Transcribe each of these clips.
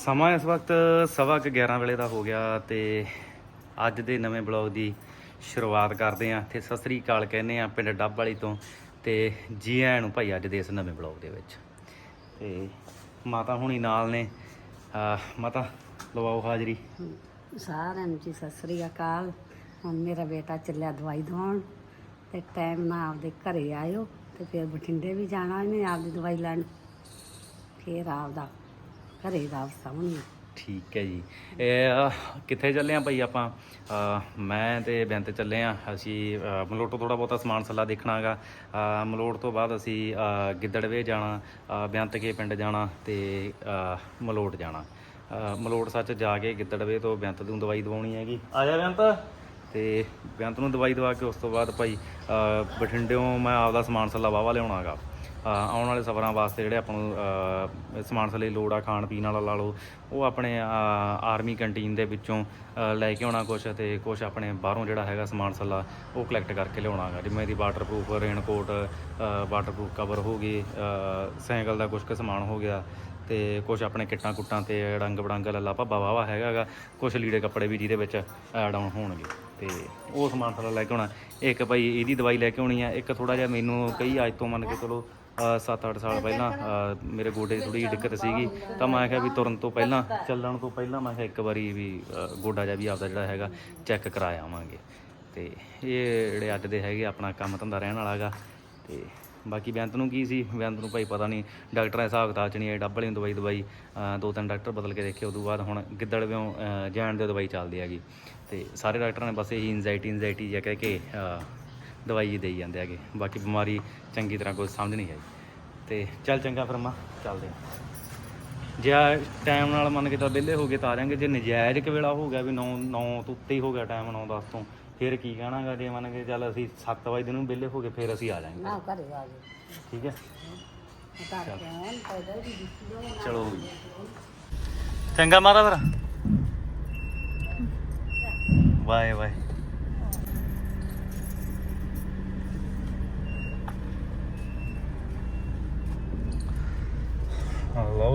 ਸਮਾਂ ਇਸ ਵਕਤ ਸਵਾ ਕੁ 11 ਵੇਲੇ ਦਾ ਹੋ ਗਿਆ ਤੇ ਅੱਜ ਦੇ ਨਵੇਂ ਬਲੌਗ ਦੀ ਸ਼ੁਰੂਆਤ ਕਰਦੇ ਆਂ ਤੇ ਸਤਿ ਸ੍ਰੀ ਅਕਾਲ ਕਹਿੰਦੇ ਆ ਪਿੰਡ ਡੱਬ ਵਾਲੀ ਤੋਂ ਤੇ ਜੀ ਆਇਆਂ ਨੂੰ ਭਾਈ ਅੱਜ ਦੇ ਇਸ ਨਵੇਂ ਬਲੌਗ ਦੇ ਵਿੱਚ। ਤੇ ਮਾਤਾ ਹੁਣੀ ਨਾਲ ਨੇ। ਮਾਤਾ, ਲਵਾਓ ਹਾਜ਼ਰੀ। ਸਾਰਿਆਂ ਨੂੰ ਜੀ ਸਤਿ ਸ੍ਰੀ ਅਕਾਲ। ਹੁਣ ਮੇਰਾ ਬੇਟਾ ਚੱਲਿਆ ਦਵਾਈ ਦਵਾਉਣ ਤੇ ਟਾਈਮ ਨਾਲ ਆਪਦੇ ਘਰੇ ਆਇਓ ਤੇ ਫਿਰ ਬਠਿੰਡੇ ਵੀ ਜਾਣਾ ਇਹਨੇ ਆਪਦੀ ਦਵਾਈ ਲੈਣ। ਫਿਰ ਆਪਦਾ ਘਰੇ ਦਾ ਸਾਹਮਣੇ। ਠੀਕ ਹੈ ਜੀ। ਇਹ ਅਹ, ਕਿੱਥੇ ਚੱਲੇ ਆ ਭਾਈ ਆਪਾਂ? ਅਹ, ਮੈਂ ਤੇ ਬੇਅੰਤ ਚੱਲੇ ਆ। ਅਸੀਂ ਅਹ, ਮਲੋਟ ਤੋਂ ਥੋੜਾ ਬਹੁਤਾ ਸਮਾਨ ਸੱਲਾ ਦੇਖਣਾਗਾ ਮਲੋਟ ਤੋਂ ਬਾਅਦ ਅਸੀਂ ਅਹ, ਗਿੱਦੜਵੇ ਜਾਣਾ ਅਹ, ਬੇਅੰਤ ਕੇ ਪਿੰਡ ਜਾਣਾ ਤੇ ਅਹ, ਮਲੋਟ ਜਾਣਾ। ਅਹ, ਮਲੋਟ ਸੱਚ ਜਾ ਕੇ ਗਿੱਦੜਵੇ ਤੋਂ ਬੇਅੰਤ ਨੂੰ ਦਵਾਈ ਦਵਾਉਣੀ ਹੈਗੀ। ਆ ਜਾ ਬੇਅੰਤ ਤੇ ਬੇਅੰਤ ਨੂੰ ਦਵਾਈ ਦਵਾ ਕੇ ਉਸ ਤੋਂ ਬਾਅਦ ਭਾਈ ਅਹ, ਬਠਿੰਡਿਓਂ ਮੈਂ ਆਪਦਾ ਸਮਾਨ ਸੱਲਾ ਵਾਵਾ ਲਿਆਉਣਾਗਾ ਆਉਣ ਵਾਲੇ ਸਫ਼ਰਾਂ ਵਾਸਤੇ ਜਿਹੜੇ ਆਪਾਂ ਨੂੰ ਸਮਾਨ ਸਲੇ ਲੋੜ ਆ ਖਾਣ ਪੀਣ ਵਾਲਾ ਲਾ ਲਓ ਉਹ ਆਪਣੇ ਆਰਮੀ ਕੰਟੀਨ ਦੇ ਵਿੱਚੋਂ ਲੈ ਕੇ ਆਉਣਾ ਕੁਛ ਤੇ ਕੁਛ ਆਪਣੇ ਬਾਹਰੋਂ ਜਿਹੜਾ ਹੈਗਾ ਸਮਾਨ ਸੱਲਾ ਉਹ ਕਲੈਕਟ ਕਰਕੇ ਲਿਆਉਣਾਗਾ। ਜਿਵੇਂ ਦੀ ਵਾਟਰਪ੍ਰੂਫ ਰੇਨਕੋਟ ਵਾਟਰਪ੍ਰੂਫ ਕਵਰ ਹੋ ਗਏ ਅ, ਸਾਈਕਲ ਦਾ ਕੁਛ ਕੁ ਸਮਾਨ ਹੋ ਗਿਆ ਤੇ ਕੁਛ ਆਪਣੇ ਕਿੱਟਾਂ ਕੁੱਟਾਂ ਤੇ ਰੰਗ ਬੜੰਗ ਲੱਲਾ ਭੱਬਾ ਵਾਵਾ ਹੈਗਾਗਾ ਕੁਛ ਲੀੜੇ ਕੱਪੜੇ ਵੀ ਜਿਹਦੇ ਵਿੱਚ ਐਡ ਆਨ ਹੋਣਗੇ। ਤੇ ਉਹ ਸਮਾਨ ਸਾਰਾ ਲੈ ਕੇ ਆਉਣਾ। ਇੱਕ ਭਾਈ ਇਹਦੀ ਦਵਾਈ ਲੈ ਕੇ ਆਉਣੀ ਆ। ਇੱਕ ਥੋੜਾ ਜਿਹਾ ਮੈਨੂੰ ਕਈ ਅੱਜ ਤੋਂ ਮੰਨ ਕੇ ਚਲੋ 7-8 ਸਾਲ ਪਹਿਲਾਂ ਅ, ਮੇਰੇ ਗੋਡੇ 'ਚ ਥੋੜੀ ਜਿਹੀ ਦਿੱਕਤ ਸੀਗੀ। ਤਾਂ ਮੈਂ ਕਿਹਾ ਵੀ ਤੁਰਨ ਤੋਂ ਪਹਿਲਾਂ ਚੱਲਣ ਤੋਂ ਪਹਿਲਾਂ ਮੈਂ ਕਿਹਾ ਇੱਕ ਵਾਰੀ ਵੀ ਅ, ਗੋਡਾ ਜਿਹਾ ਵੀ ਆਪਦਾ ਜਿਹੜਾ ਹੈਗਾ ਚੈੱਕ ਕਰਾ ਆਵਾਂਗੇ। ਤੇ ਇਹ ਜਿਹੜੇ ਅੱਜ ਦੇ ਹੈਗੇ ਆਪਣਾ ਕੰਮ ਧੰਦਾ ਰਹਿਣ ਵਾਲਾਗਾ ਤੇ ਬਾਕੀ ਬੇਅੰਤ ਨੂੰ ਕੀ ਸੀ? ਬੇਅੰਤ ਨੂੰ ਭਾਈ ਪਤਾ ਨਹੀਂ। ਡਾਕਟਰਾਂ ਦੇ ਹਿਸਾਬ ਕਿਤਾਬ ਚ ਨਹੀਂ ਆਈ ਡੱਬਲੀ ਨੂੰ ਦਵਾਈ ਦਵਾਈ ਅ, ਦੋ ਤਿੰਨ ਡਾਕਟਰ ਬਦਲ ਕੇ ਦੇਖੇ ਉਦੋਂ ਬਾਅਦ ਹੁਣ ਗਿੱਦੜਵਿਓਂ ਅ, ਜਾਣ ਦੇ ਦਵਾਈ ਚੱਲਦੀ ਹੈਗੀ। ਤੇ ਸਾਰੇ ਡਾਕਟਰਾਂ ਨੇ ਬਸ ਇਹੀ ਇੰਜ਼ਾਈਟੀ ਇੰਜ਼ਾਈਟੀ ਜਿਹਾ ਕਹਿ ਕੇ ਅ, ਦਵਾਈ ਦੇਈ ਜਾਂਦੇ ਹੈਗੇ। ਬਾਕੀ ਬਿਮਾਰੀ ਚੰਗੀ ਤਰ੍ਹਾਂ ਕੋਈ ਸਮਝ ਨਹੀਂ ਆਈ। ਤੇ ਚੱਲ ਚੰਗਾ ਫਿਰ ਮਾਂ ਚੱਲਦੇ ਹਾਂ ਜੇ ਟਾਈਮ ਨਾਲ ਮੰਨ ਕੇ ਤਾਂ ਵਿਹਲੇ ਹੋ ਗਏ ਤਾਂ ਆ ਜਾਾਂਗੇ। ਜੇ ਨਜਾਇਜ਼ ਕਿ ਵੇਲਾ ਹੋ ਗਿਆ ਵੀ 9 9 ਤੋਂ ਉੱਤੇ ਹੀ ਹੋ ਗਿਆ ਟਾਈਮ 9 10 ਤੋਂ ਫਿਰ ਕੀ ਕਹਿਣਾਗਾ? ਜੇ ਮੰਨ ਕੇ ਚੱਲ ਅਸੀਂ 7 ਵਜੇ ਨੂੰ ਵਿਹਲੇ ਹੋ ਗਏ ਫਿਰ ਅਸੀਂ ਆ ਜਾਾਂਗੇ। ਨਾ ਘਰੇ ਆ ਜਾਓ। ਠੀਕ ਹੈ? ਚਲੋ ਚੰਗਾ ਮਾਤਾ ਫਿਰ। Bye bye.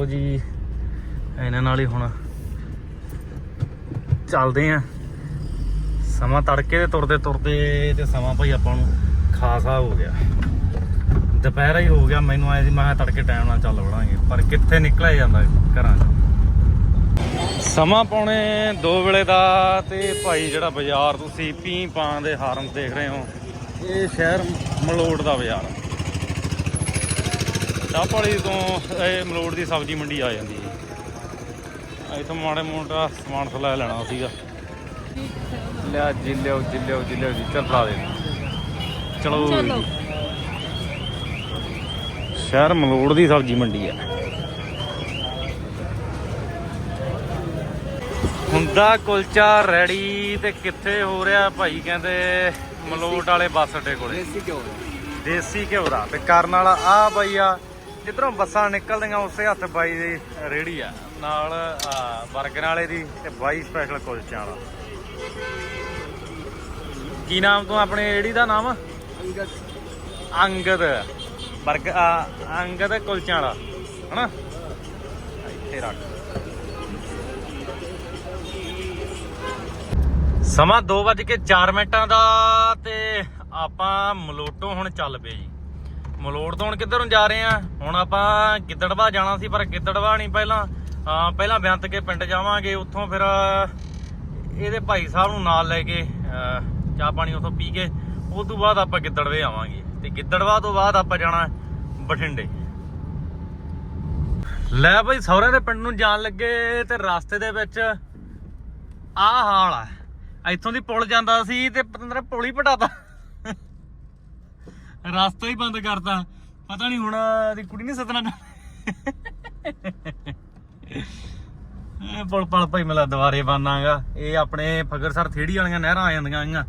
ਲਓ ਜੀ, ਇਹਨਾਂ ਨਾਲ ਹੀ ਹੁਣ ਚੱਲਦੇ ਆ ਸਮਾਂ ਤੜਕੇ ਦੇ ਤੁਰਦੇ ਤੁਰਦੇ ਤੇ ਸਮਾਂ ਭਾਈ ਆਪਾਂ ਨੂੰ ਖਾਸਾ ਹੋ ਗਿਆ। ਦੁਪਹਿਰ ਹੀ ਹੋ ਗਿਆ, ਮੈਨੂੰ ਆਏ ਸੀ, ਮੈਂ ਕਿਹਾ ਤੜਕੇ ਟਾਈਮ ਨਾਲ ਚੱਲ ਵੜਾਂਗੇ, ਪਰ ਕਿੱਥੇ ਨਿਕਲਿਆ ਜਾਂਦਾ ਘਰਾਂ 'ਚ? ਸਮਾਂ ਪੌਣੇ 2 ਵੇਲੇ ਦਾ ਤੇ ਭਾਈ ਜਿਹੜਾ ਬਾਜ਼ਾਰ ਤੁਸੀਂ ਪੀਂ ਪਾਂ ਦੇ ਹਾਰਨ ਦੇਖ ਰਹੇ ਹੋ, ਇਹ ਸ਼ਹਿਰ ਮਲੋੜ ਦਾ ਬਾਜ਼ਾਰ ਚਾਪੜੀ ਤੋਂ ਇਹ ਮਲੋੜ ਦੀ ਸਬਜ਼ੀ ਮੰਡੀ ਆ ਜਾਂਦੀ ਹੈ। ਇੱਥੋਂ ਮਾੜੇ ਮੋਟਾ ਸਮਾਨ ਫਲਾ ਲੈਣਾ ਸੀਗਾ। ਲਿਆ ਜੀ ਲਿਓ ਜੀ ਲਿਓ ਜੀ ਲਿਓ ਜੀ ਚੱਲ ਦੇ। ਚਲੋ। ਸ਼ਹਿਰ ਮਲੋੜ ਦੀ ਸਬਜ਼ੀ ਮੰਡੀ ਹੈ ਹੁੰਦਾ ਕੁਲਚਾ ਰੈਡੀ ਤੇ ਕਿੱਥੇ ਹੋ ਰਿਹਾ ਭਾਈ ਕਹਿੰਦੇ ਮਲੋਟ ਵਾਲੇ ਬੱਸ ਅੱਡੇ ਕੋਲੇ। ਦੇਸੀ ਘਿਓ ਦੇਸੀ ਘਿਓ ਦਾ ਤੇ ਕਰਨ ਵਾਲਾ ਆ ਬਾਈ ਆ ਜਿੱਧਰੋਂ ਬੱਸਾਂ ਨਿਕਲਦੀਆਂ ਉਸੇ ਹੱਥ ਬਾਈ ਦੀ ਰੇੜੀ ਆ। ਨਾਲ ਆ 버ਗਰ ਵਾਲੇ ਦੀ ਤੇ ਬਾਈ ਸਪੈਸ਼ਲ ਕੁਲਚਿਆਂ ਵਾਲਾ। ਕੀ ਨਾਮ ਤੋਂ ਆਪਣੇ ਰੇੜੀ ਦਾ ਨਾਮ? ਅੰਗਦ। ਅੰਗਦ। 버ਗਰ ਆ ਅੰਗਦ ਕੁਲਚਿਆਂ ਵਾਲਾ ਹਨਾ? ਇੱਥੇ ਰੱਖ। ਸਮਾਂ 2:04 ਮਿੰਟਾਂ ਦਾ ਤੇ ਆਪਾਂ ਮਲੋਟੋਂ ਹੁਣ ਚੱਲ ਪਏ ਜੀ। ਮਲੋੜ ਤੋਂ ਹੁਣ ਕਿੱਧਰ ਨੂੰ ਜਾ ਰਹੇ ਆ? ਹੁਣ ਆਪਾਂ ਗਿੱਦੜਵਾ ਜਾਣਾ ਸੀ, ਪਰ ਗਿੱਦੜਵਾ ਨਹੀਂ ਪਹਿਲਾਂ। ਪਹਿਲਾਂ ਬੇਅੰਤ ਕੇ ਪਿੰਡ ਜਾਵਾਂਗੇ, ਉੱਥੋਂ ਫਿਰ ਇਹਦੇ ਭਾਈ ਸਾਹਿਬ ਨੂੰ ਨਾਲ ਲੈ ਕੇ, ਅਹ, ਚਾਹ ਪਾਣੀ ਉੱਥੋਂ ਪੀ ਕੇ ਉਸ ਤੋਂ ਬਾਅਦ ਆਪਾਂ ਗਿੱਦੜਵੇ ਆਵਾਂਗੇ। ਤੇ ਗਿੱਦੜਵਾ ਤੋਂ ਬਾਅਦ ਆਪਾਂ ਜਾਣਾ ਬਠਿੰਡੇ। ਲੈ ਭਾਈ ਸਹੁਰਿਆਂ ਦੇ ਪਿੰਡ ਨੂੰ ਜਾਣ ਲੱਗੇ ਤੇ ਰਸਤੇ ਦੇ ਵਿੱਚ ਆਹ ਹਾਲ ਆ। ਇੱਥੋਂ ਦੀ ਪੁਲ ਜਾਂਦਾ ਸੀ ਤੇ ਪਤੰਦਰ ਪੁਲ ਹੀ ਪਟਾਤਾ। ਰਸਤਾ ਹੀ ਬੰਦ ਕਰਤਾ। ਪਤਾ ਨਹੀਂ ਹੁਣ ਦੀ ਕੁੜੀ ਨਹੀਂ ਸਤਨਾ ਇਹ ਪੁਲ ਪਲ ਭਾਈ ਮਿਲਾ ਦੁਬਾਰੇ ਬਣਾਗਾ। ਇਹ ਆਪਣੇ ਫਗਰਸਰ ਥੇੜੀ ਵਾਲੀਆਂ ਨਹਿਰਾਂ ਆ ਜਾਂਦੀਆਂ ਆਈਆਂ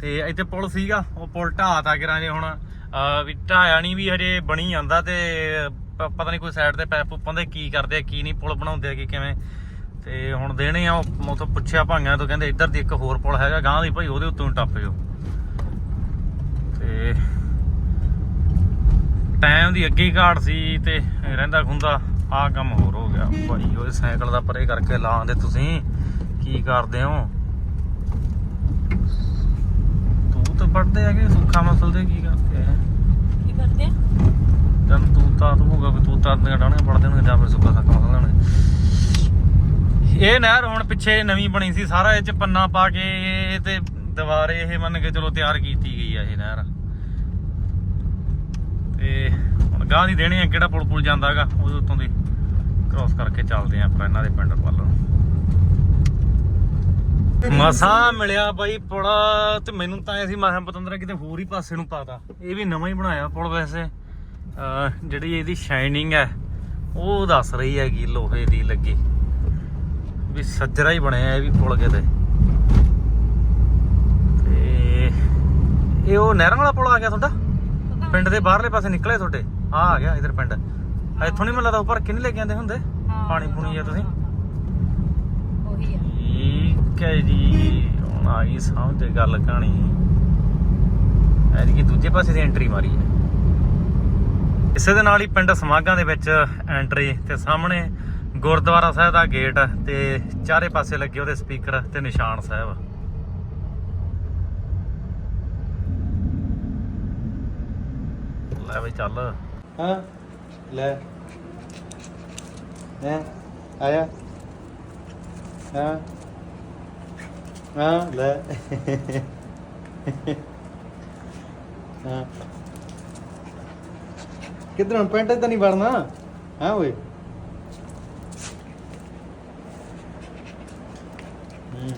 ਤੇ ਇੱਥੇ ਪੁਲ ਸੀਗਾ, ਉਹ ਪੁਲ ਢਾਤਾ ਕਿਰਾਂ ਜੇ ਹੁਣ ਵੀ ਢਾਇਆ ਨਹੀਂ ਵੀ ਹਜੇ ਬਣੀ ਜਾਂਦਾ ਤੇ ਪਤਾ ਨਹੀਂ ਕੋਈ ਸਾਈਡ ਤੇ ਪੈਪ ਪੁੱਪਾਂ ਦੇ ਕੀ ਕਰਦੇ ਆ, ਕੀ ਨਹੀਂ ਪੁਲ ਬਣਾਉਂਦੇ ਆ ਕੀ ਕਿਵੇਂ। ਤੇ ਹੁਣ ਦੇਣੇ ਆ, ਉਹ ਉਥੋਂ ਪੁੱਛਿਆ ਭਾਈਆਂ ਤੋਂ, ਕਹਿੰਦੇ ਇੱਧਰ ਦੀ ਇੱਕ ਹੋਰ ਪੁਲ ਹੈਗਾ ਗਾਂ ਦੀ ਭਾਈ ਉਹਦੇ ਉੱਤੋਂ ਟੱਪ ਜਾਓ ਤੇ ਟਾਈਮ ਦੀ ਅੱਗੇ ਹੀ ਘਾਟ ਸੀ ਤੇ ਰਹਿੰਦਾ ਖੁੰਦਾ ਆਹ ਕੰਮ ਹੋਰ ਹੋ ਗਿਆ। ਭਾਈ ਉਹ ਸਾਈਕਲ ਦਾ ਪਰੇ ਕਰਕੇ ਲਾਉਂਦੇ ਤੁਸੀਂ। ਕੀ ਕਰਦੇ ਹੋ? ਤੂੰ ਤਾਂ ਪੜਦੇ ਹੈਗੇ ਸੁੱਖਾ ਮਸਲਦੇ ਕੀ ਕਰਦੇ ਆ? ਕੀ ਕਰਦੇ ਆ? ਜਦ ਤੂੰ ਤਾਂ ਤੂੰ ਹੋਗਾ ਵੀ ਤੂੰ ਤਾਂ ਡਾਣੀਆਂ ਪੜਦੇ ਹੋਣਗੇ ਜਾਂ ਫਿਰ ਸੁੱਖਾ ਸੱਕਾ ਮਸਲਦੇ ਹੋਣੇ ਇਹ ਨਹਿਰ ਹੁਣ ਪਿੱਛੇ ਨਵੀਂ ਬਣੀ ਸੀ ਸਾਰਾ ਇਹ ਚ ਪੰਨਾ ਪਾ ਕੇ ਤੇ ਦੁਬਾਰੇ ਇਹ ਮੰਨ ਕੇ ਚਲੋ ਤਿਆਰ ਕੀਤੀ ਗਈ ਆ ਇਹ ਨਹਿਰ। ਤੇ ਹੁਣ ਗਾਂ ਦੀ ਦੇਣੀ ਆ ਕਿਹੜਾ ਪੁਲ ਪੁਲ ਜਾਂਦਾ ਹੈਗਾ ਉਹਦੇ ਉੱਤੋਂ ਦੀ ਕ੍ਰਾਸ ਕਰਕੇ ਚੱਲਦੇ ਆ ਆਪਾਂ ਇਹਨਾਂ ਦੇ ਪਿੰਡ ਵੱਲ। ਮਸਾ ਮਿਲਿਆ ਬਾਈ ਪੁਲ ਤੇ ਮੈਨੂੰ ਤਾਂ ਐ ਸੀ ਮੈਂ ਕਿਹਾ ਪਤੰਦਰਾ ਕਿਤੇ ਹੋਰ ਹੀ ਪਾਸੇ ਨੂੰ ਪਾਤਾ। ਇਹ ਵੀ ਨਵਾਂ ਹੀ ਬਣਾਇਆ ਪੁਲ ਵੈਸੇ। ਜਿਹੜੀ ਇਹਦੀ ਸ਼ਾਈਨਿੰਗ ਹੈ ਉਹ ਦੱਸ ਰਹੀ ਹੈਗੀ ਲੋਹੇ ਦੀ ਲੱਗੀ। ਵੀ ਸੱਜਰਾ ਹੀ ਬਣਿਆ ਇਹ ਵੀ ਪੁਲ ਕਿਤੇ। ਤੇ ਇਹ ਉਹ ਨਹਿਰਾਂ ਵਾਲਾ ਪੁਲ ਆ ਗਿਆ ਤੁਹਾਡਾ? ਪਿੰਡ ਦੇ ਬਾਹਰਲੇ ਪਾਸੇ ਨਿਕਲੇ ਤੁਹਾਡੇ? ਆ ਆ ਗਿਆ ਇਧਰ ਪਿੰਡ। ਇੱਥੋਂ ਨਹੀਂ ਮਿਲਦਾ ਉੱਪਰ ਕਿੰਨੇ ਲੈ ਕੇ ਆਂਦੇ ਹੁੰਦੇ? ਹਾਂ। ਪਾਣੀ ਪੂਣੀ ਆ ਤੁਸੀਂ? ਉਹੀ ਆ। ਠੀਕ ਹੈ ਜੀ ਹੁਣ ਆ ਗਈ ਸਮਝ ਗੱਲ ਕਹਾਣੀ। ਐਤਕੀ ਦੂਜੇ ਪਾਸੇ ਦੀ ਐਂਟਰੀ ਮਾਰੀ ਹੈ। ਇਸੇ ਦੇ ਨਾਲ ਹੀ ਪਿੰਡ ਸਮਾਗਾ ਦੇ ਵਿੱਚ ਐਂਟਰੀ ਤੇ ਸਾਹਮਣੇ ਗੁਰਦੁਆਰਾ ਸਾਹਿਬ ਦਾ ਗੇਟ ਤੇ ਚਾਰੇ ਪਾਸੇ ਲੱਗੇ ਉਹਦੇ ਸਪੀਕਰ ਤੇ ਨਿਸ਼ਾਨ ਸਾਹਿਬ। ਲੈ ਬਈ ਚੱਲ। ਹਾਂ, ਲੈ। ਹੈ, ਆਇਆ। ਹਾਂ ਹਾਂ, ਲੈ। ਹਾਂ। ਕਿੱਧਰ ਪੈਂਟ ਤਾਂ ਨਹੀਂ ਵੜਨਾ? ਹਾਂ ਓਏ? ਹੂੰ।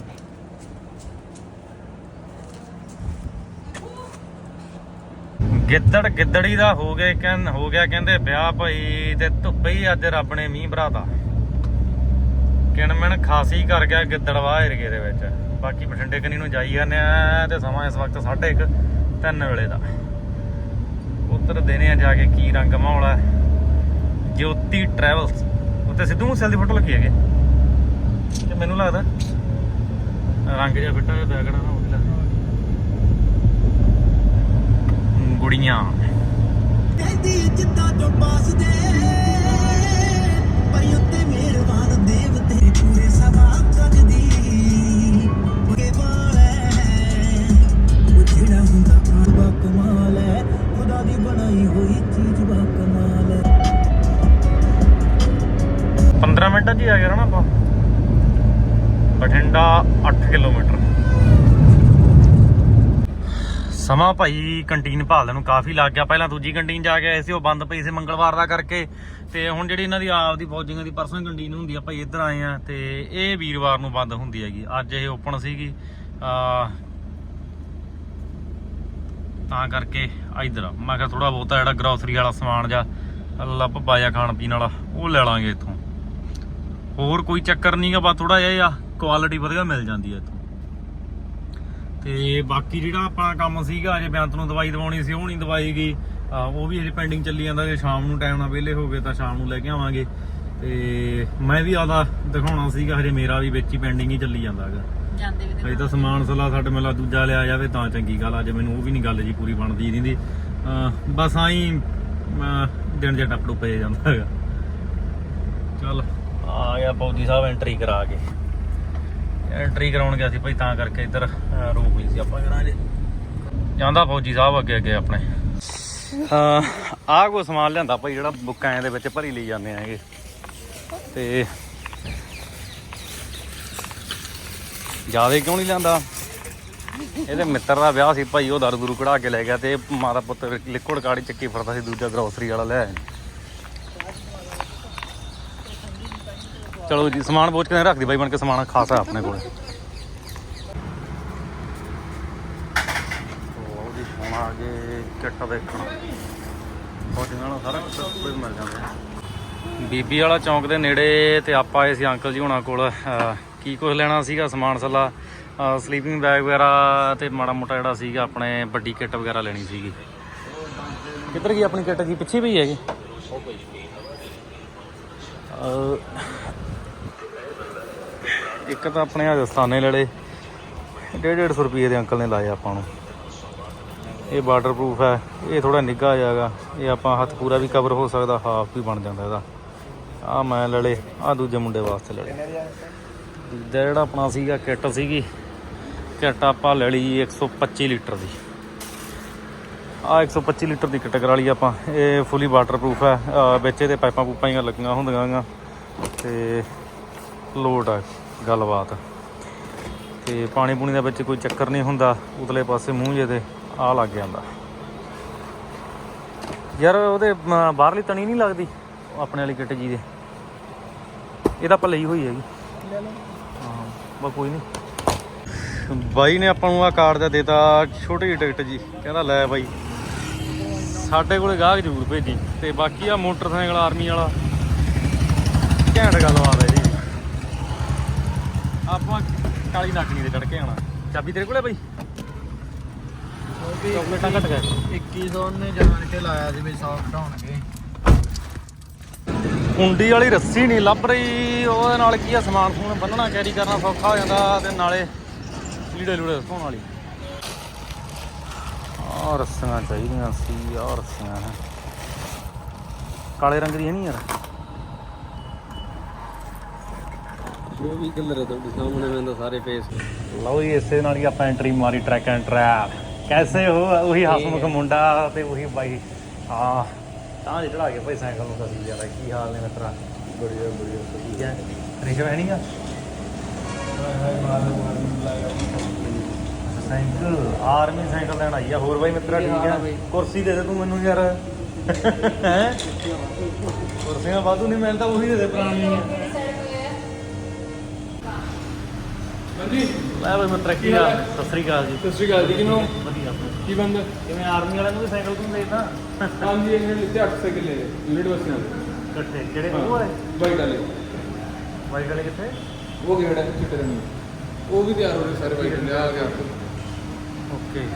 ਗਿੱਦੜ ਗਿੱਦੜੀ ਦਾ ਹੋ ਗਏ ਕਹਿੰ, ਹੋ ਗਿਆ ਕਹਿੰਦੇ ਵਿਆਹ ਭਾਈ ਤੇ ਧੁੱਪੇ ਹੀ ਅੱਜ ਰੱਬ ਨੇ ਮੀਂਹ ਭਰਾਤਾ। ਕਿਣਮਣ ਖਾਸੀ ਕਰ ਗਿਆ ਗਿੱਦੜਵਾ ਏਰੀਏ ਦੇ ਵਿੱਚ। ਬਾਕੀ ਬਠਿੰਡੇ ਕਨੀ ਨੂੰ ਜਾਈ ਜਾਂਦੇ ਆ ਤੇ ਸਮਾਂ ਇਸ ਵਕਤ 1:30 ਤਿੰਨ ਵੇਲੇ ਦਾ। ਉੱਤਰ ਦੇਣੇ ਆ ਜਾ ਕੇ ਕੀ ਰੰਗ ਮਾਹੌਲ ਹੈ ਜੋਤੀ ਟਰੈਵਲਸ। ਉੱਤੇ ਸਿੱਧੂ ਮੂਸੇਵਾਲੇ ਦੀ ਫੋਟੋ ਲੱਗੀ ਹੈਗੇ। ਤੇ ਮੈਨੂੰ ਲੱਗਦਾ ਰੰਗ ਜਿਹਾ ਫਿੱਟਾ ਜਿਹਾ ਬੈਗੜਾ ਗੁੜੀਆਂ ਕਹਿੰਦੀ ਜਿੱਦਾਂ ਜੋ ਪਾਸ ਦੇ ਪਰ ਉੱਤੇ ਮਿਹਰਬਾਨ ਦੇਵ ਤੇਰੇ ਪੂਰੇ ਸਭਾ ਕੱਜਦੀ ਉਹਦੇ ਵਾਲੇ ਉਹ ਜਿਹੜਾ ਹੁੰਦਾ ਆਵਾ ਕਮਾਲ ਹੈ ਖੁਦਾ ਦੀ ਬਣਾਈ ਹੋਈ ਚੀਜ਼ ਬਾ ਕਮਾਲ ਹੈ 15 ਮਿੰਟਾਂ 'ਚ ਹੀ ਆ ਗਿਆ ਨਾ ਆਪਾਂ। ਬਠਿੰਡਾ 8 ਕਿਲੋਮੀਟਰ। ਸਮਾਂ ਭਾਈ ਕੰਟੀਨ ਭਾਲਣ ਨੂੰ ਕਾਫੀ ਲੱਗ ਗਿਆ। ਪਹਿਲਾਂ ਦੂਜੀ ਕੰਟੀਨ ਜਾ ਕੇ ਆਏ ਸੀ, ਉਹ ਬੰਦ ਪਈ ਸੀ ਮੰਗਲਵਾਰ ਦਾ ਕਰਕੇ। ਤੇ ਹੁਣ ਜਿਹੜੀ ਇਹਨਾਂ ਦੀ ਆਪ ਦੀ ਫੌਜੀਆਂ ਦੀ ਪਰਸਨਲ ਕੰਟੀਨ ਹੁੰਦੀ ਆ, ਭਾਈ ਇੱਧਰ ਆਏ ਆ ਤੇ ਇਹ ਵੀਰਵਾਰ ਨੂੰ ਬੰਦ ਹੁੰਦੀ ਹੈਗੀ। ਅੱਜ ਇਹ ਓਪਨ ਸੀਗੀ, ਆ, ਤਾਂ ਕਰਕੇ ਇਧਰ ਮੈਂ ਕਿਹਾ ਥੋੜਾ ਬਹੁਤਾ ਜਿਹੜਾ ਗਰੋਸਰੀ ਵਾਲਾ ਸਮਾਨ ਜਾਂ ਲੱਭ ਪਾਇਆ ਖਾਣ ਪੀਣ ਵਾਲਾ, ਉਹ ਲੈ ਲਾਂਗੇ ਇੱਥੋਂ। ਹੋਰ ਕੋਈ ਚੱਕਰ ਨਹੀਂਗਾ ਬਸ ਥੋੜਾ ਜਿਹਾ ਆ ਕੁਆਲਿਟੀ ਵਧੀਆ ਮਿਲ ਜਾਂਦੀ ਹੈ ਇੱਥੋਂ। ਤੇ ਬਾਕੀ ਜਿਹੜਾ ਆਪਣਾ ਕੰਮ ਸੀਗਾ ਅਜੇ ਬੇਅੰਤ ਨੂੰ ਦਵਾਈ ਦਵਾਉਣੀ ਸੀ ਉਹ ਨਹੀਂ ਦਵਾਈ ਗਈ। ਉਹ ਵੀ ਅਜੇ ਪੈਂਡਿੰਗ ਚੱਲੀ ਜਾਂਦਾ ਜੇ ਸ਼ਾਮ ਨੂੰ ਟਾਈਮ ਨਾਲ ਵਿਹਲੇ ਹੋ ਗਏ ਤਾਂ ਸ਼ਾਮ ਨੂੰ ਲੈ ਕੇ ਆਵਾਂਗੇ। ਤੇ ਮੈਂ ਵੀ ਆਦਾ ਦਿਖਾਉਣਾ ਸੀਗਾ ਹਜੇ ਮੇਰਾ ਵੀ ਵਿੱਚ ਹੀ ਪੈਂਡਿੰਗ ਹੀ ਚੱਲੀ ਜਾਂਦਾ ਹੈਗਾ। ਜਾਂਦੇ ਵੀ ਅਜੇ ਤਾਂ ਸਮਾਨ ਸਲਾ ਸਾਡੇ ਮੇਲਾ ਦੂਜਾ ਲਿਆ ਜਾਵੇ ਤਾਂ ਚੰਗੀ ਗੱਲ ਆ, ਅੱਜ ਮੈਨੂੰ ਉਹ ਵੀ ਨਹੀਂ ਗੱਲ ਜੀ ਪੂਰੀ ਬਣਦੀ ਦਿੰਦੀ ਬਸ ਆਈ ਦਿਨ ਜਿਹਾ ਟੱਪ ਪਏ ਜਾਂਦਾ ਹੈਗਾ। ਚੱਲ ਆ ਗਿਆ ਫੌਜੀ ਸਾਹਿਬ ਐਂਟਰੀ ਕਰਾ ਕੇ। ਐਂਟਰੀ ਕਰਾਉਣ ਗਿਆ ਸੀ ਭਾਈ, ਤਾਂ ਕਰਕੇ ਇੱਧਰ ਰੋਕ ਲਈ ਸੀ ਆਪਾਂ। ਕਿਹੜਾ ਜੇ ਜਾਂਦਾ ਫੌਜੀ ਸਾਹਿਬ ਅੱਗੇ ਅੱਗੇ ਆਪਣੇ। ਹਾਂ, ਆਹ ਕੋ ਸਮਾਨ ਲਿਆਂਦਾ ਭਾਈ, ਜਿਹੜਾ ਬੁੱਕਾਂ ਦੇ ਵਿੱਚ ਭਰੀ ਲਈ ਜਾਂਦੇ ਆਗੇ ਤੇ ਜ਼ਿਆਦਾ ਕਿਉਂ ਨਹੀਂ ਲਿਆਂਦਾ? ਇਹਦੇ ਮਿੱਤਰ ਦਾ ਵਿਆਹ ਸੀ ਭਾਈ, ਉਹ ਦਰ ਦੂਰੂ ਕਢਾ ਕੇ ਲੈ ਗਿਆ ਤੇ ਮਾਤਾ ਪੁੱਤ ਲਿਕੁਇਡ ਕਾੜੀ ਚੱਕੀ ਫਿਰਦਾ ਸੀ, ਦੂਜਾ ਗਰੋਸਰੀ ਵਾਲਾ ਲੈ ਆਏ ਚਲੋ ਜੀ ਸਮਾਨ ਬੋਝ ਕੇ ਰੱਖ ਦੀ ਬਾਈ ਬਣ ਕੇ ਸਮਾਨ ਖਾਸਾ ਆਪਣੇ ਕੋਲ। ਉਹ ਜੀ ਹੁਣ ਆ ਗਏ ਕਿੱਟ ਵੇਖਣ। ਫੌਜੀਆਂ ਨਾਲ ਸਾਰਾ ਕੁਝ ਕੋਈ ਮਿਲ ਜਾਂਦਾ। ਬੀਬੀ ਵਾਲਾ ਚੌਂਕ ਦੇ ਨੇੜੇ ਤੇ ਆਪਾਂ ਆਏ ਸੀ ਅੰਕਲ ਜੀ ਹੁਣਾਂ ਕੋਲ। ਕੀ ਕੁਝ ਲੈਣਾ ਸੀਗਾ ਸਮਾਨ ਸਲਾ ਸਲੀਪਿੰਗ ਬੈਗ ਵਗੈਰਾ ਤੇ ਮਾੜਾ ਮੋਟਾ ਜਿਹੜਾ ਸੀਗਾ ਆਪਣੇ ਵੱਡੀ ਕਿੱਟ ਵਗੈਰਾ ਲੈਣੀ ਸੀਗੀ। ਕਿੱਧਰ ਗਈ ਆਪਣੀ ਕਿੱਟ ਜੀ? ਪਿੱਛੇ ਪਈ ਹੈਗੀ। ਇੱਕ ਤਾਂ ਆਪਣੇ ਰਾਜਸਥਾਨੇ ਲੜੇ। 150 ਰੁਪਏ ਦੇ ਅੰਕਲ ਨੇ ਲਾਏ ਆਪਾਂ ਨੂੰ। ਇਹ ਵਾਟਰਪ੍ਰੂਫ ਹੈ, ਇਹ ਥੋੜਾ ਨਿੱਘਾ ਜਾਗਾ ਇਹ ਆਪਾਂ ਹੱਥ ਪੂਰਾ ਵੀ ਕਵਰ ਹੋ ਸਕਦਾ ਹਾਫ ਵੀ ਬਣ ਜਾਂਦਾ ਇਹਦਾ। ਆ ਮੈਂ ਲੜੇ ਲਏ ਆ ਦੂਜੇ ਮੁੰਡੇ ਵਾਸਤੇ ਲੜੇ। ਦੂਜਾ ਜਿਹੜਾ ਆਪਣਾ ਸੀਗਾ ਕਿੱਟ ਸੀਗੀ, ਕਿੱਟ ਆਪਾਂ ਲੈ ਲਈ 125 ਲੀਟਰ ਦੀ। ਆ 125 ਲੀਟਰ ਦੀ ਕਿੱਟ ਕਰਾ ਲਈ ਆਪਾਂ। ਇਹ ਫੁੱਲੀ ਵਾਟਰਪ੍ਰੂਫ ਹੈ। ਵਿੱਚ ਇਹਦੇ ਪਾਈਪਾਂ ਪੂਪਾਂ ਹੀ ਲੱਗੀਆਂ ਹੁੰਦੀਆਂ ਗਾ ਤੇ ਲੋਡ ਆ। ਗੱਲਬਾਤ। ਤੇ ਪਾਣੀ ਪੂਣੀ ਦਾ ਵਿੱਚ ਕੋਈ ਚੱਕਰ ਨਹੀਂ ਹੁੰਦਾ ਉਤਲੇ ਪਾਸੇ ਮੂੰਹ ਜੇ ਤੇ ਆ ਲੱਗ ਜਾਂਦਾ। ਯਾਰ ਉਹਦੇ ਬਾਹਰਲੀ ਤਣੀ ਨਹੀਂ ਲੱਗਦੀ ਆਪਣੇ ਵਾਲੀ ਕਿੱਟ ਜੀ ਦੇ। ਇਹ ਤਾਂ ਆਪਾਂ ਲਈ ਹੋਈ ਹੈਗੀ। ਹਾਂ ਬਸ ਕੋਈ ਨਹੀਂ। ਬਾਈ ਨੇ ਆਪਾਂ ਨੂੰ ਆ ਕਾਰਡ ਦਾ ਦੇਤਾ ਛੋਟੀ ਜਿਹੀ ਟਿਕਟ ਜੀ। ਕਹਿੰਦਾ ਲੈ ਬਾਈ। ਸਾਡੇ ਕੋਲੇ ਗਾਹਕ ਜ਼ਰੂਰ ਭੇਜੀ। ਤੇ ਬਾਕੀ ਆ ਮੋਟਰਸਾਈਕਲ ਆਰਮੀ ਵਾਲਾ। ਘੈਂਟ ਗੱਲਬਾਤ ਹੈ ਇਹਦੀ ਆਪਾਂ ਕਾਲੀ ਨਾਕਣੀ ਤੇ ਚੜ ਕੇ ਆਣਾ ਚਾਬੀ ਤੇਰੇ ਕੋਲੇ ਬਾਈ? ਚਾਕਲੇਟਾਂ ਘਟ ਗਏ। 2100 ਨੇ ਜਾਣ ਕੇ ਲਾਇਆ ਸੀ ਵੀ 100 ਘਟਾਉਣਗੇ। ਕੁੰਡੀ ਵਾਲੀ ਰੱਸੀ ਨਹੀਂ ਲੱਭ ਰਹੀ ਉਹਦੇ ਨਾਲ ਕੀ ਆ ਸਮਾਨ ਸਮੂਨ ਬੰਨਣਾ ਕੈਰੀ ਕਰਨਾ ਸੌਖਾ ਹੋ ਜਾਂਦਾ ਤੇ ਨਾਲੇ ਲੀੜੇ ਲੂੜੇ ਧੋਣ ਵਾਲੀ। ਆਹ ਰੱਸੀਆਂ ਚਾਹੀਦੀਆਂ ਸੀ ਆਹ ਰੱਸੀਆਂ ਕਾਲੇ ਰੰਗ ਦੀ ਹੈ ਨਹੀਂ ਯਾਰ। ਉਹ ਵੀ ਕਲਰ ਤੁਹਾਡੇ ਸਾਹਮਣੇ? ਮੈਂਦਾ ਸਾਰੇ ਫੇਸ ਲਓ ਜੀ ਇਸੇ ਨਾਲ ਹੀ ਆਪਾਂ ਐਂਟਰੀ ਮਾਰੀ ਟਰੈਕ ਐਂਡ ਟਰੈਪ ਕੈਸੇ ਹੋ? ਉਹੀ ਹਸਮੁਖ ਮੁੰਡਾ ਤੇ ਉਹੀ ਬਾਈ। ਹਾਂ ਤਾਂ ਜੇ ਚੜਾ ਕੇ ਭਾਈ ਸਾਈਕਲ ਨੂੰ ਕਸੀ ਯਾਰ ਕੀ ਹਾਲ ਨੇ ਮਿੱਤਰਾ? ਬੜੀਆ ਬੜੀਆ ਠੀਕ ਹੈ? ਰਿਸ਼ਵ ਹੈ ਨਹੀਂਗਾ ਸਾਈਕਲ ਆਰਮੀ ਸਾਈਕਲ ਲੈਣ ਆਈ ਆ। ਹੋਰ ਬਾਈ ਮਿੱਤਰਾ ਠੀਕ ਹੈ? ਕੁਰਸੀ ਦੇ ਦੇ ਤੂੰ ਮੈਨੂੰ ਯਾਰ। ਹੈ? ਕੁਰਸੀਆਂ ਵਾਧੂ ਨਹੀਂ ਮਿਲਦਾ ਉਹੀ ਦੇ ਦੇ ਲੈ ਬਈ ਮਿੱਤਰਾ ਕੀ ਹਾਲ ਸਤਿ ਸ੍ਰੀ ਅਕਾਲ ਜੀ। ਸਤਿ ਸ਼੍ਰੀ ਅਕਾਲ ਜੀ ਕਿਨੋਂ ਵਧੀਆ ਕੀ ਬੰਦਾ? ਕਿਵੇਂ ਆਰਮੀ ਵਾਲਿਆਂ ਨੂੰ ਵੀ ਸਾਈਕਲ ਤੂੰ ਦੇਦਾ ਹਾਂਜੀ ਇਹਨਾਂ ਨੇ ਤੇ 8 ਸਾਈਕਲ ਲੈ ਲਏ ਯੂਨਿਟ ਬੱਸਾਂ ਦੇ ਇਕੱਠੇ ਕਿਹੜੇ? ਉਹ ਵਾਲੇ? ਬਾਈਕ ਵਾਲੇ। ਬਾਈਕ ਵਾਲੇ ਕਿੱਥੇ? ਉਹ ਕਿਹੜਾ ਚਿੱਟੇ ਰੰਗ ਉਹ ਵੀ ਤਿਆਰ ਹੋ ਰਹੇ ਸਾਰੇ ਬਾਈਕ ਲੈ ਆ ਗਿਆ ਓਕੇ।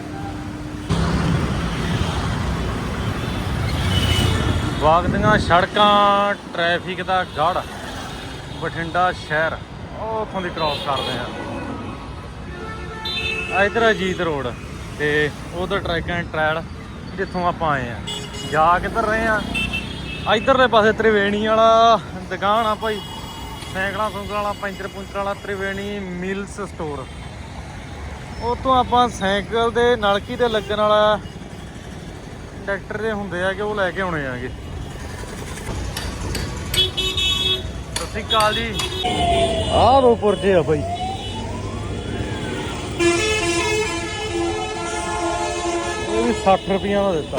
ਵਾਗਦੀਆਂ ਸੜਕਾਂ ਟ੍ਰੈਫਿਕ ਦਾ ਗੜ। ਬਠਿੰਡਾ ਸ਼ਹਿਰ। ਉਹ ਉੱਥੋਂ ਦੀ ਕ੍ਰਾਸ ਕਰਦੇ ਆ। ਇਧਰ ਅਜੀਤ ਰੋਡ ਤੇ ਉਧਰ ਟਰੈਕ ਐਂਡ ਟ੍ਰੈਲ ਜਿੱਥੋਂ ਆਪਾਂ ਆਏ ਆ। ਜਾ ਕਿੱਧਰ ਰਹੇ ਆ? ਇਧਰਲੇ ਪਾਸੇ ਤ੍ਰਿਵੇਣੀ ਵਾਲਾ ਦੁਕਾਨ ਆ ਭਾਈ। ਸਾਈਕਲਾਂ ਸੁੰਕਲਾਂ ਵਾਲਾ, ਪੈਂਚਰ ਪੁੰਚਰ ਵਾਲਾ ਤ੍ਰਿਵੇਣੀ ਮਿਲਸ ਸਟੋਰ। ਉਹ ਤੋਂ ਆਪਾਂ ਸਾਈਕਲ ਦੇ ਨਲਕੀ ਤੇ ਲੱਗਣ ਵਾਲਾ ਟਰੈਕਟਰ ਦੇ ਹੁੰਦੇ ਆ ਕਿ ਉਹ ਲੈ ਕੇ ਆਉਣੇ ਆਗੇ। ਸਤਿ ਸ਼੍ਰੀ ਅਕਾਲ ਜੀ। ਆਹ ਦੋ ਪੁਰਜੇ ਆ ਭਾਈ ਇਹ ਵੀ 60 ਰੁਪਈਆ ਦਾ ਦਿੱਤਾ।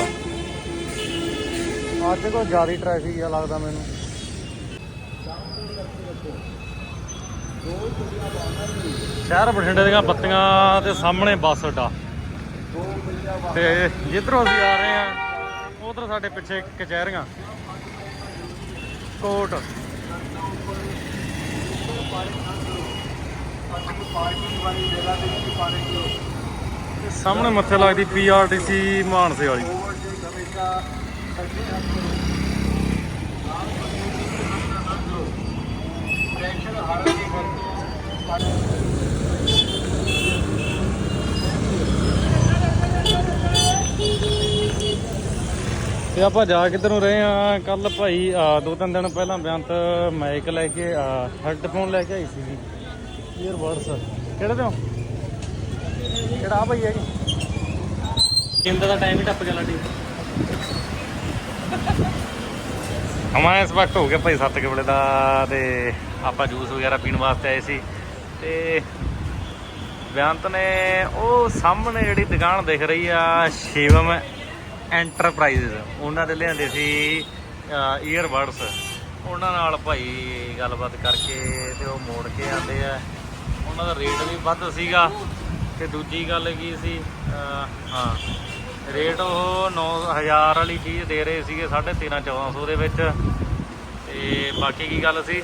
ਅੱਜ ਕੋ ਜ਼ਿਆਦਾ ਟ੍ਰੈਫਿਕ ਆ ਲੱਗਦਾ ਮੈਨੂੰ। ਸ਼ਹਿਰ ਬਠਿੰਡੇ ਦੀਆਂ ਬੱਤੀਆਂ ਦੇ ਸਾਹਮਣੇ ਬੱਸ ਅੱਡਾ। ਤੇ ਜਿੱਧਰੋਂ ਅਸੀਂ ਆ ਰਹੇ ਆ ਉਧਰ ਸਾਡੇ ਪਿੱਛੇ ਕਚਹਿਰੀਆਂ। ਕੋਟ। ਤੇ ਸਾਹਮਣੇ ਮੱਥੇ ਲੱਗਦੀ ਪੀਆਰਟੀਸੀ ਮਾਨਸੇ ਵਾਲੀ। ਤੇ ਆਪਾਂ ਜਾ ਕਿੱਧਰ ਨੂੰ ਰਹੇ ਆ ਕੱਲ ਭਾਈ ਦੋ ਤਿੰਨ ਦਿਨ ਪਹਿਲਾਂ ਬੇਅੰਤ ਮਾਈਕ ਲੈ ਕੇ ਹੈੱਡਫੋਨ ਲੈ ਕੇ ਆਈ ਸੀ ਈਅਰਬਡਸ ਕਿਹੜੇ ਤੋਂ ਕਿਹੜਾ ਆ ਭਾਈ ਹੈ ਜੀ? ਕਿੰਦਾ ਦਾ ਟਾਈਮ ਹੀ ਟੱਪ ਗਿਆ ਲਾਡੀ। ਹਮਾ ਇਸ ਵਕਤ ਹੋ ਗਿਆ ਭਾਈ 7 ਕੇ ਵੇਲੇ ਦਾ ਤੇ ਆਪਾਂ ਜੂਸ ਵਗੈਰਾ ਪੀਣ ਵਾਸਤੇ ਆਏ ਸੀ ਤੇ ਬੇਅੰਤ ਨੇ ਉਹ ਸਾਹਮਣੇ ਜਿਹੜੀ ਦੁਕਾਨ ਦਿਖ ਰਹੀ ਆ ਸ਼ਿਵਮ ਐਂਟਰਪ੍ਰਾਈਜ਼ਸ ਉਹਨਾਂ ਦੇ ਲਿਆਂਦੇ ਸੀ ਈਅਰਬਡਸ ਉਹਨਾਂ ਨਾਲ ਭਾਈ ਗੱਲਬਾਤ ਕਰਕੇ ਤੇ ਉਹ ਮੋੜ ਕੇ ਆਂਦੇ ਆ। ਉਹਨਾਂ ਦਾ ਰੇਟ ਵੀ ਵੱਧ ਸੀਗਾ। ਤੇ ਦੂਜੀ ਗੱਲ ਕੀ ਸੀ? ਹਾਂ, ਰੇਟ ਉਹ 9000 ਵਾਲੀ ਚੀਜ਼ ਦੇ ਰਹੇ ਸੀਗੇ 13.5 1400 ਦੇ ਵਿੱਚ। ਤੇ ਬਾਕੀ ਕੀ ਗੱਲ ਸੀ?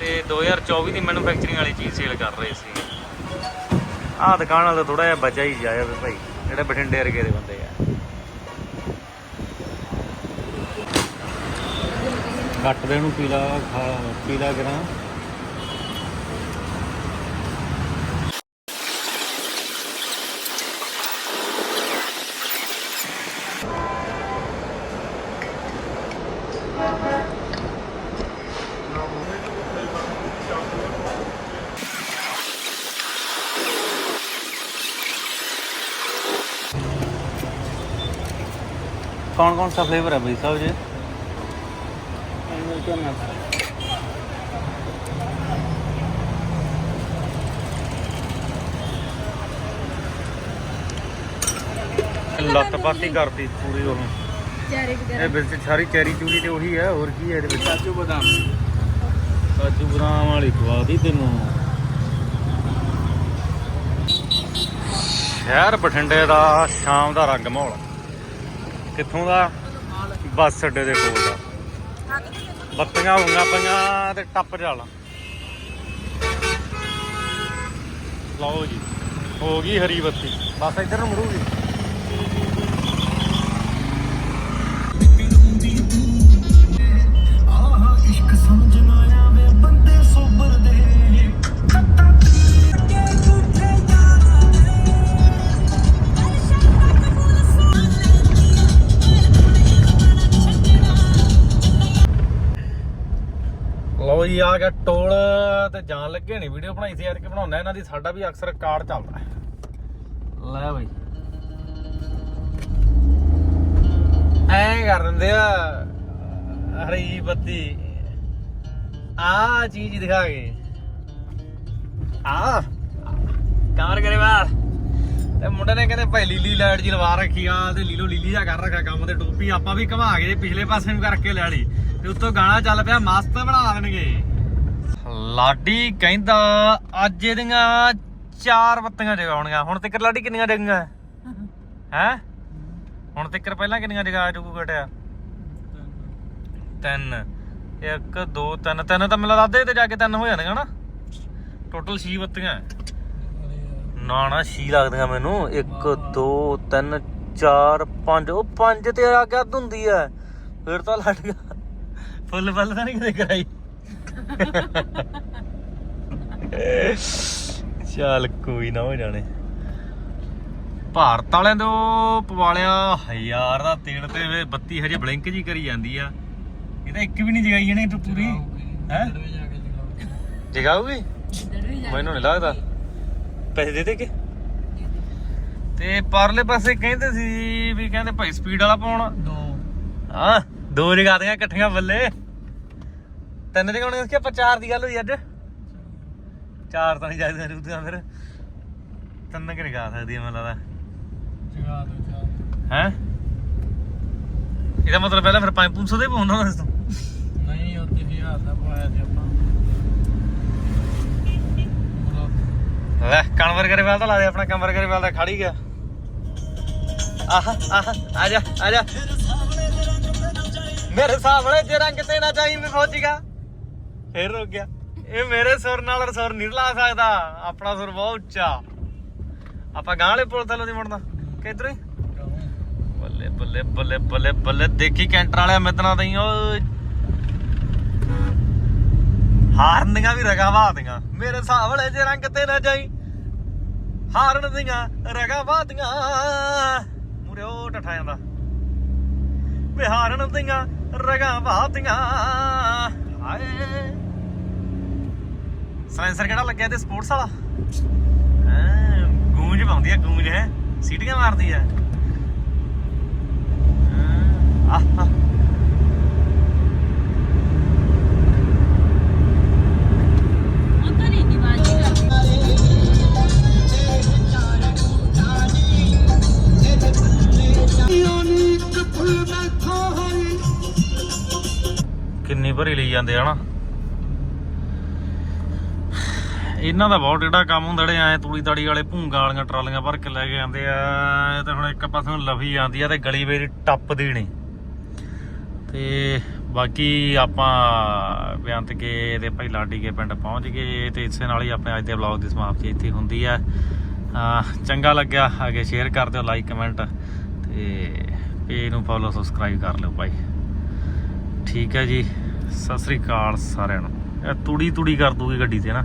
ਤੇ 2024 ਦੀ ਮੈਨੂਫੈਕਚਰਿੰਗ ਵਾਲੀ ਚੀਜ਼ ਸੇਲ ਕਰ ਰਹੇ ਸੀ। ਆਹ ਦੁਕਾਨ ਵਾਲਾ ਥੋੜਾ ਜਿਹਾ ਬਚਾ ਹੀ ਜਾਇਆ ਵੀ ਭਾਈ, ਜਿਹੜੇ ਬਠਿੰਡੇ ਵਰਗੇ ਦੇ ਬੰਦੇ ਆ। ਘੱਟ ਦੇ ਨੂੰ ਪੀਲਾ ਪੀਲਾ ਕਰਾਂ कौन कौन सा फ्लेवर है भाई साहब जी ਲੱਤ ਪਾਤੀ ਕਰਤੀ ਪੂਰੀ ਉਹ ਚਾਰੇ ਵਗੈਰਾ ਇਹ ਵਿੱਚ ਸਾਰੀ ਚੈਰੀ ਚੂਰੀ ਤੇ ਉਹੀ ਹੈ ਹੋਰ ਕੀ ਹੈ ਇਹਦੇ ਵਿੱਚ ਕਾਜੂ ਬਦਾਮ ਕਾਜੂ ਬਦਾਮ ਵਾਲੀ ਖਵਾ ਦੀ ਤੈਨੂੰ ਸ਼ਹਿਰ ਬਠਿੰਡੇ ਦਾ ਸ਼ਾਮ ਦਾ ਰੰਗ ਮਾਹੌਲ ਕਿੱਥੋਂ ਦਾ? ਬੱਸ ਅੱਡੇ ਦੇ ਕੋਲ ਦਾ। ਬੱਤੀਆਂ ਹੋਈਆਂ ਪਈਆਂ ਤੇ ਟੱਪ ਜਾਲਾ ਲਓ ਜੀ, ਹੋ ਗਈ ਹਰੀ ਬੱਤੀ। ਬਸ ਇੱਧਰ ਨੂੰ ਮੁੜੂਗੀ? ਜੀ ਆ ਗਿਆ ਟੋਲ ਤੇ ਜਾਣ ਲੱਗੇ ਨਹੀਂ ਵੀਡੀਓ ਬਣਾਈ ਸੀ ਯਾਰ ਕਿ ਬਣਾਉਣਾ ਇਹਨਾਂ ਦੀ, ਸਾਡਾ ਵੀ ਅਕਸਰ ਕਾਰਡ ਚੱਲਦਾ ਹੈ। ਲੈ ਬਈ। ਐ ਕਰ ਦਿੰਦੇ ਆ, ਹਰੀ ਬੱਤੀ। ਆ ਚੀਜ਼ ਦਿਖਾ ਕੇ। ਆ। ਕਮਰ ਕਰੇ ਬਾਹਰ? ਤੇ ਮੁੰਡੇ ਨੇ ਕਹਿੰਦੇ ਭਾਈ ਲੀਲੀ ਲਾਈਟ ਜੀ ਲਵਾ ਰੱਖੀ ਆ, ਤੇ ਲੀਲੋ ਲੀਲੀ ਦਾ ਕਰ ਰੱਖਿਆ ਕੰਮ ਤੇ ਟੋਪੀ ਆਪਾਂ ਵੀ ਘੁਮਾ ਕੇ, ਪਿਛਲੇ ਪਾਸੇ ਨੂੰ ਕਰਕੇ ਲੈ ਲਈ। ਤੇ ਉੱਤੋਂ ਗਾਣਾ ਚੱਲ ਪਿਆ, ਮਸਤ ਬਣਾ ਦੇਣਗੇ। ਲਾਡੀ ਕਹਿੰਦਾ, ਅੱਜ ਇਹਦੀਆਂ ਚਾਰ ਬੱਤੀਆਂ ਜਗਾਉਣੀਆਂ ਹੁਣ ਤੱਕ ਲਾਡੀ ਕਿੰਨੀਆਂ ਜਗੀਆਂ ਹੈ? ਹੁਣ ਤੱਕ ਪਹਿਲਾਂ ਕਿੰਨੀਆਂ ਜਗਾ ਚੁੱਕੂ ਘਟਿਆ? ਤਿੰਨ। ਇੱਕ, ਦੋ, ਤਿੰਨ। ਤਿੰਨ ਤਾਂ ਮੈਨੂੰ ਅੱਧੇ ਤੇ ਜਾ ਕੇ ਤਿੰਨ ਹੋ ਜਾਣਗੇ ਨਾ ਟੋਟਲ 6 ਬੱਤੀਆਂ। ਨਾ ਨਾ 6 ਲੱਗਦੀਆਂ ਮੈਨੂੰ। 1 2 3 4 5 ਉਹ 5 ਤੇ ਆ ਗਿਆ ਹੁੰਦੀ ਐ ਫਿਰ ਤਾਂ ਲੱਟ ਗਿਆ ਫੁੱਲ ਫੁੱਲ ਤਾਂ ਨਹੀਂ ਕਦੇ ਕਰਾਈ। ਚੱਲ ਕੋਈ ਨਾ ਹੋ ਜਾਣੇ। ਭਾਰਤ ਵਾਲਿਆਂ ਦੇ ਉਹ ਪਵਾਲਿਆ ਹਜ਼ਾਰ ਦਾ ਤੇਲ ਤੇ ਵੇ ਬੱਤੀ ਹਜੇ ਬਲਿੰਕ ਜੀ ਕਰੀ ਜਾਂਦੀ ਆ। ਇਹ ਤਾਂ ਇੱਕ ਵੀ ਨਹੀਂ ਜਗਾਈ ਜਣੇ ਤੂੰ ਪੂਰੀ। ਹੈ? ਜਗਾਊਗੀ? ਮੈਨੂੰ ਨਹੀਂ ਲੱਗਦਾ। ਪੈਸੇ ਦੇ ਦੇ ਕੇ? ਤੇ ਪਰਲੇ ਪਾਸੇ ਕਹਿੰਦੇ ਸੀ ਵੀ ਕਹਿੰਦੇ ਭਾਈ ਸਪੀਡ ਵਾਲਾ ਪਾਉਣਾ। ਦੋ। ਹਾਂ ਦੋ ਜਗਾ ਦੀਆਂ ਇਕੱਠੀਆਂ ਬੱਲੇ। ਤਿੰਨ ਜਗਾਉਣੇ ਸੀ ਆਪਾਂ ਚਾਰ ਦੀ ਗੱਲ ਹੋਈ ਅੱਜ? ਚਾਰ ਤਾਂ ਨਹੀਂ ਜਾਂਦੀਆਂ ਰੂਤੀਆਂ ਫਿਰ। ਤਿੰਨ ਕਿ ਜਗਾ ਸਕਦੀ ਆ ਮੈਨੂੰ ਲੱਗਦਾ। ਜਗਾ ਦੋ ਚਾਰ ਹੈ? ਇਹਦਾ ਮਤਲਬ ਪਹਿਲਾਂ ਫਿਰ 500 ਦੇ ਪਾਉਣਾ ਹੁੰਦਾ ਸੀ ਤੂੰ? ਨਹੀਂ ਉੱਤੇ ਹਜ਼ਾਰ ਦਾ ਪਾਇਆ ਸੀ ਆਪਾਂ। ਲੈ ਕਨਵਰ ਗਰੇਵਾਲ ਤਾਂ ਲਾ ਦੇ ਆਪਣਾ ਕਨਵਰ ਗਰੇਵਾਲ ਦਾ ਖੜ ਗਿਆ। ਆਹ ਆਹ ਆ ਜਾ ਆ ਜਾ। ਮੇਰੇ ਸਾਹਮਣੇ ਜੇ ਰੰਗ ਤੇ ਨਾ ਚਾਹੀ ਮੈਂ ਫੌਜੀਗਾ ਫੇਰ ਰੁਕ ਗਿਆ। ਇਹ ਮੇਰੇ ਸੁਰ ਨਾਲ ਸੁਰ ਨਹੀਂ ਲਾ ਸਕਦਾ। ਆਪਣਾ ਸੁਰ ਬਹੁਤ ਉੱਚਾ। ਆਪਾਂ ਗਾਂ ਵਾਲੇ ਪੁਲ ਥੱਲੋਂ ਦੀ ਮੁੜਨਾ। ਕਿਧਰ ਬੱਲੇ ਬੱਲੇ ਬੱਲੇ ਬੱਲੇ ਬੱਲੇ। ਦੇਖੀ ਕੈਂਟਰ ਵਾਲਿਆ ਮਿੱਤਨਾ ਤਈ, ਓਏ। ਹਾਰਨੀਆਂ ਵੀ ਰਗਾ ਵਾਦੀਆਂ ਮੇਰੇ ਸਾਹਮਣੇ ਜੇ ਰੰਗ ਤੇ ਨਾ ਜਾਈ। ਹਾਰਨ ਦੀਆਂ ਰਗਾ ਵਾਦੀਆਂ ਮੁਰੇ ਉਹ ਟਠਾ ਜਾਂਦਾ। ਬਿਹਾਰਨ ਦੀਆਂ ਰਗਾ ਵਾਦੀਆਂ ਹਾਏ। ਸਲੈਂਸਰ ਕਿਹੜਾ ਲੱਗਿਆ ਤੇ ਸਪੋਰਟਸ ਵਾਲਾ? ਹਾਂ ਗੂੰਜ ਪਾਉਂਦੀ ਆ ਗੂੰਜ ਹੈ। ਸੀਟੀਆਂ ਮਾਰਦੀ ਆ। ਹਾਂ, ਆਹ ਕਿੰਨੀ ਭਰੀ ਲਈ ਜਾਂਦੇ ਆ ਨਾ ਇਹਨਾਂ ਦਾ ਬਹੁਤ ਜਿਹੜਾ ਕੰਮ ਹੁੰਦਾ, ਜਿਹੜੇ ਐ ਤੂੜੀ ਤਾੜੀ ਵਾਲੇ ਭੂੰਗਾ ਵਾਲੀਆਂ ਟਰਾਲੀਆਂ ਭਰ ਕੇ ਲੈ ਕੇ ਆਉਂਦੇ ਆ, ਇਹ ਤਾਂ ਹੁਣ ਇੱਕ ਪਾਸੇ ਨੂੰ ਲਫੀ ਜਾਂਦੀ ਆ ਤੇ ਗਲੀ ਵੇਰੀ ਟੱਪਦੀ ਨਹੀਂ। ਤੇ ਬਾਕੀ ਆਪਾਂ ਬੇਅੰਤ ਕੇ ਤੇ ਭਾਈ ਲਾਡੀ ਕੇ ਪਿੰਡ ਪਹੁੰਚ ਗਏ, ਤੇ ਇਸੇ ਨਾਲ ਹੀ ਆਪਣੇ ਅੱਜ ਦੇ ਵਲੌਗ ਦੀ ਸਮਾਪਤੀ ਇੱਥੇ ਹੁੰਦੀ ਆ। ਚੰਗਾ ਲੱਗਿਆ, ਅੱਗੇ ਸ਼ੇਅਰ ਕਰ ਦਿਓ ਲਾਈਕ ਕਮੈਂਟ ਤੇ ਪੇਜ ਨੂੰ ਫੋਲੋ ਸਬਸਕ੍ਰਾਈਬ ਕਰ ਲਿਓ ਭਾਈ। ਠੀਕ ਹੈ ਜੀ, ਸਤਿ ਸ੍ਰੀ ਅਕਾਲ ਸਾਰਿਆਂ ਨੂੰ। ਇਹ ਤੂੜੀ ਤੂੜੀ ਕਰ ਦੂਗੀ ਗੱਡੀ ਤੇ ਨਾ।